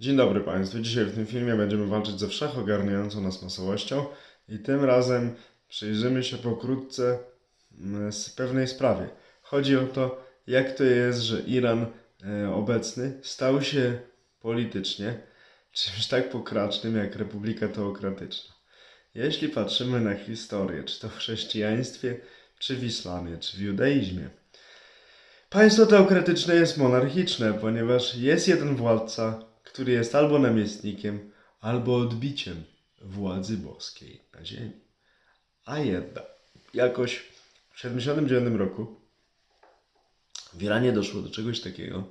Dzień dobry Państwu. Dzisiaj w tym filmie będziemy walczyć ze wszechogarniającą nas masowością i tym razem przyjrzymy się pokrótce mm, z pewnej sprawie. Chodzi o to, jak to jest, że Iran e, obecny stał się politycznie czymś tak pokracznym jak Republika Teokratyczna. Jeśli patrzymy na historię, czy to w chrześcijaństwie, czy w islamie, czy w judaizmie, Państwo teokratyczne jest monarchiczne, ponieważ jest jeden władca, który jest albo namiestnikiem, albo odbiciem władzy boskiej na ziemi. A jednak, jakoś w 79 roku w Iranie doszło do czegoś takiego,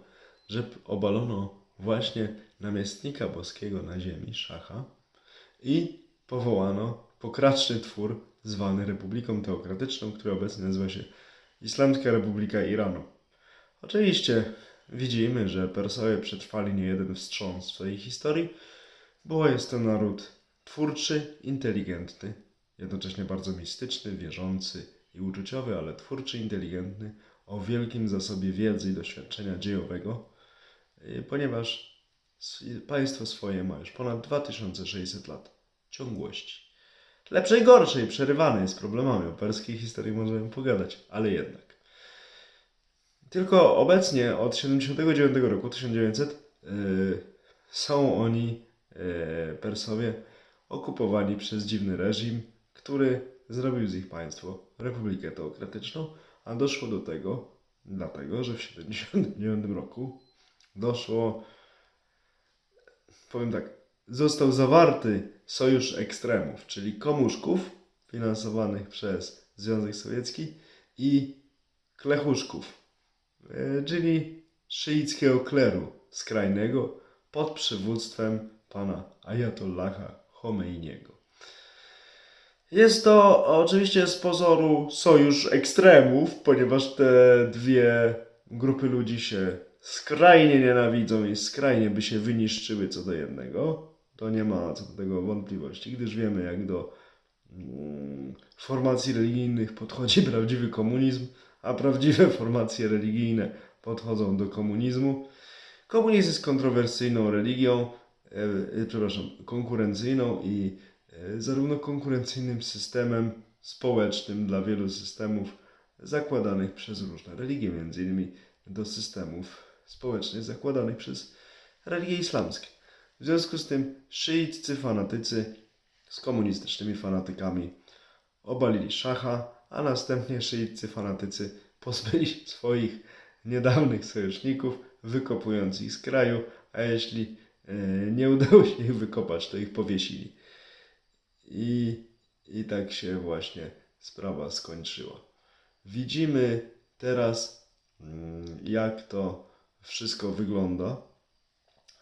że obalono właśnie namiestnika boskiego na ziemi, szacha, i powołano pokraczny twór zwany Republiką Teokratyczną, który obecnie nazywa się Islamska Republika Iranu. Oczywiście widzimy, że Persowie przetrwali niejeden wstrząs w swojej historii, bo jest to naród twórczy, inteligentny, jednocześnie bardzo mistyczny, wierzący i uczuciowy, ale twórczy, inteligentny, o wielkim zasobie wiedzy i doświadczenia dziejowego, y, ponieważ państwo swoje ma już ponad 2600 lat ciągłości. Lepszej, gorszej, przerywanej z problemami. O perskiej historii możemy pogadać, ale jednak. Tylko obecnie od 79 roku, 1900, yy, są oni, yy, Persowie, okupowani przez dziwny reżim, który zrobił z ich państwo Republikę Teokratyczną, a doszło do tego dlatego, że w 79 roku doszło, powiem tak, został zawarty sojusz ekstremów, czyli komuszków finansowanych przez Związek Sowiecki i klechuszków, czyli szyickiego kleru skrajnego pod przywództwem pana Ayatollaha Chomeiniego. Jest to oczywiście z pozoru sojusz ekstremów, ponieważ te dwie grupy ludzi się skrajnie nienawidzą i skrajnie by się wyniszczyły co do jednego. To nie ma co do tego wątpliwości, gdyż wiemy jak do mm, formacji religijnych podchodzi prawdziwy komunizm, a prawdziwe formacje religijne podchodzą do komunizmu. Komunizm jest kontrowersyjną religią, e, e, przepraszam, konkurencyjną i e, zarówno konkurencyjnym systemem społecznym dla wielu systemów zakładanych przez różne religie, między innymi do systemów społecznych zakładanych przez religie islamskie. W związku z tym szyiccy fanatycy z komunistycznymi fanatykami obalili szacha, a następnie szyiccy fanatycy pozbyli się swoich niedawnych sojuszników, wykopując ich z kraju, a jeśli e, nie udało się ich wykopać, to ich powiesili. I, I tak się właśnie sprawa skończyła. Widzimy teraz, mm, jak to wszystko wygląda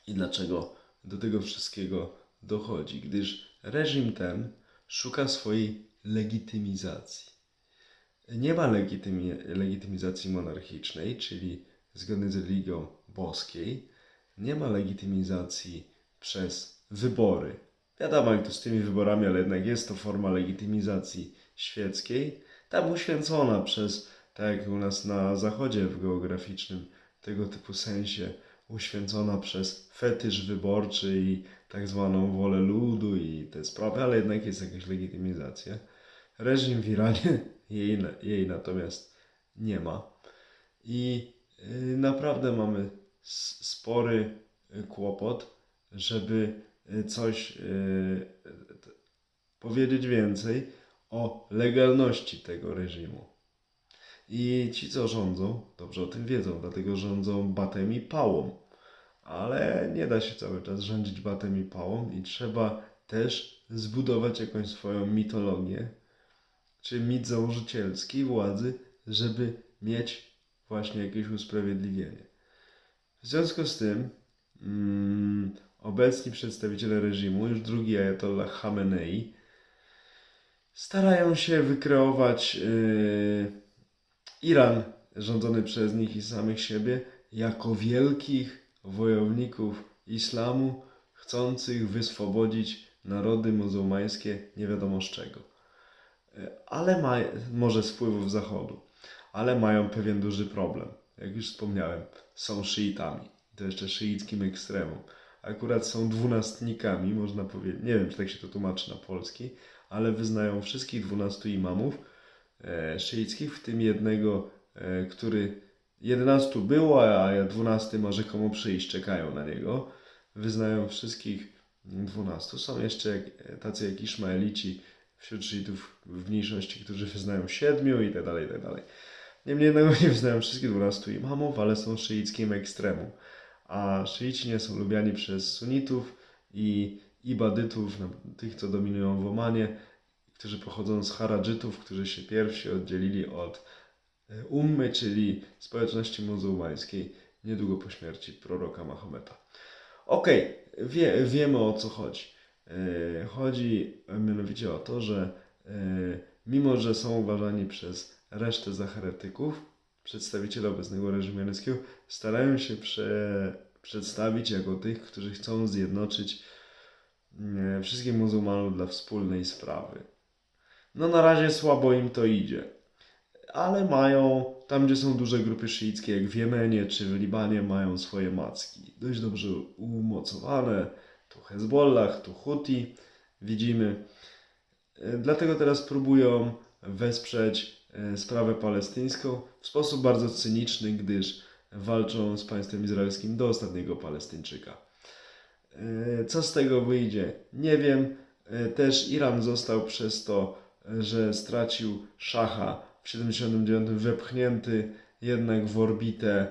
i dlaczego do tego wszystkiego dochodzi, gdyż reżim ten szuka swojej legitymizacji. Nie ma legitymi, legitymizacji monarchicznej, czyli zgodnej z religią boskiej. Nie ma legitymizacji przez wybory. Wiadomo, jak to z tymi wyborami, ale jednak jest to forma legitymizacji świeckiej. Tam uświęcona przez, tak jak u nas na zachodzie w geograficznym, tego typu sensie, uświęcona przez fetysz wyborczy i tak zwaną wolę ludu i te sprawy, ale jednak jest jakaś legitymizacja. Reżim w Iranie jej, jej natomiast nie ma. I y, naprawdę mamy spory y, kłopot, żeby y, coś powiedzieć więcej o legalności tego reżimu. I ci, co rządzą, dobrze o tym wiedzą, dlatego rządzą batem i pałą. Ale nie da się cały czas rządzić batem i pałą i trzeba też zbudować jakąś swoją mitologię, czy mit założycielski władzy, żeby mieć właśnie jakieś usprawiedliwienie. W związku z tym mm, obecni przedstawiciele reżimu, już drugi Ayatollah Khamenei, starają się wykreować yy, Iran rządzony przez nich i samych siebie jako wielkich wojowników islamu, chcących wyswobodzić narody muzułmańskie nie wiadomo z czego. E, Ale ma, może z wpływów zachodu, ale mają pewien duży problem. Jak już wspomniałem, są szyitami. To jeszcze szyickim ekstremum. akurat są dwunastnikami, można powiedzieć. Nie wiem, czy tak się to tłumaczy na polski, ale wyznają wszystkich dwunastu imamów e, szyickich, w tym jednego, e, który 11 było, a 12 ma rzekomo przyjść, czekają na niego. Wyznają wszystkich 12. Są jeszcze tacy jak Ismaelici wśród szyitów w mniejszości, którzy wyznają siedmiu i tak dalej, i tak dalej. Niemniej jednak nie wyznają wszystkich 12 imamów, ale są szyickim ekstremum. A szyici nie są lubiani przez sunitów i ibadytów, no, tych co dominują w Omanie, którzy pochodzą z haradżytów, którzy się pierwsi oddzielili od e, ummy, czyli społeczności muzułmańskiej, niedługo po śmierci proroka Mahometa. Okej, wie, wiemy o co chodzi. E, Chodzi mianowicie o to, że e, mimo, że są uważani przez resztę za heretyków, przedstawiciele obecnego reżimu irańskiego starają się prze, przedstawić jako tych, którzy chcą zjednoczyć e, wszystkich muzułmanów dla wspólnej sprawy. No na razie słabo im to idzie. Ale mają, tam gdzie są duże grupy szyickie, jak w Jemenie czy w Libanie, mają swoje macki. Dość dobrze umocowane. Tu Hezbollah, tu Huti, widzimy. E, Dlatego teraz próbują wesprzeć e, sprawę palestyńską w sposób bardzo cyniczny, gdyż walczą z państwem izraelskim do ostatniego Palestyńczyka. E, Co z tego wyjdzie? Nie wiem. Też Iran został przez to, że stracił szacha w 79 wepchnięty jednak w orbitę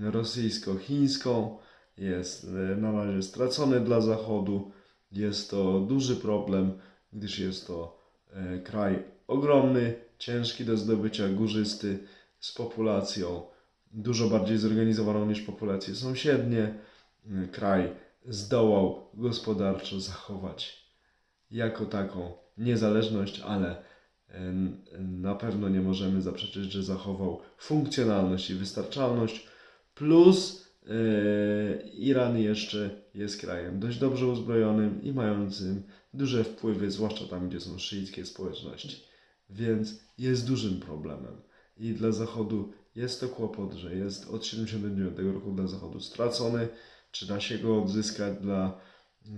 rosyjsko-chińską. Jest e, na razie stracony dla Zachodu. Jest to duży problem, gdyż jest to e, kraj ogromny, ciężki do zdobycia, górzysty, z populacją dużo bardziej zorganizowaną niż populacje sąsiednie. E, Kraj zdołał gospodarczo zachować jako taką niezależność, ale na pewno nie możemy zaprzeczyć, że zachował funkcjonalność i wystarczalność. Plus Iran jeszcze jest krajem dość dobrze uzbrojonym i mającym duże wpływy, zwłaszcza tam, gdzie są szyickie społeczności. Więc jest dużym problemem. I dla Zachodu jest to kłopot, że jest od 79 roku dla Zachodu stracony. Czy da się go odzyskać dla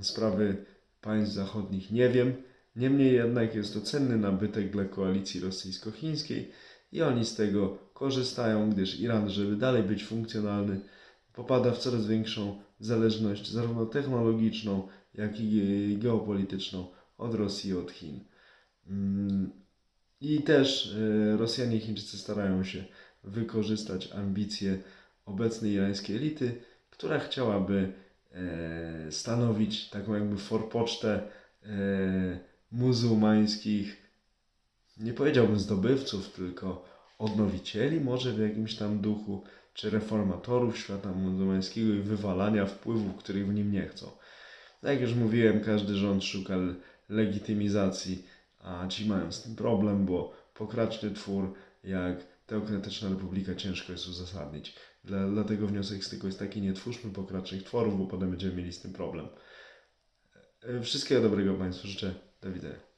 sprawy państw zachodnich, nie wiem. Niemniej jednak jest to cenny nabytek dla koalicji rosyjsko-chińskiej i oni z tego korzystają, gdyż Iran, żeby dalej być funkcjonalny, popada w coraz większą zależność zarówno technologiczną, jak i geopolityczną od Rosji i od Chin. Mm, I też e, Rosjanie i Chińczycy starają się wykorzystać ambicje obecnej irańskiej elity, która chciałaby e, stanowić taką jakby forpocztę e, muzułmańskich, nie powiedziałbym zdobywców, tylko odnowicieli może w jakimś tam duchu, czy reformatorów świata muzułmańskiego i wywalania wpływów, których w nim nie chcą. Tak jak już mówiłem, każdy rząd szuka legitymizacji, a ci mają z tym problem, bo pokraczny twór jak Teokratyczna Republika ciężko jest uzasadnić. Dla, dlatego wniosek z tego jest taki, nie twórzmy pokracznych tworów, bo potem będziemy mieli z tym problem. E, Wszystkiego dobrego Państwu życzę. Do widzenia.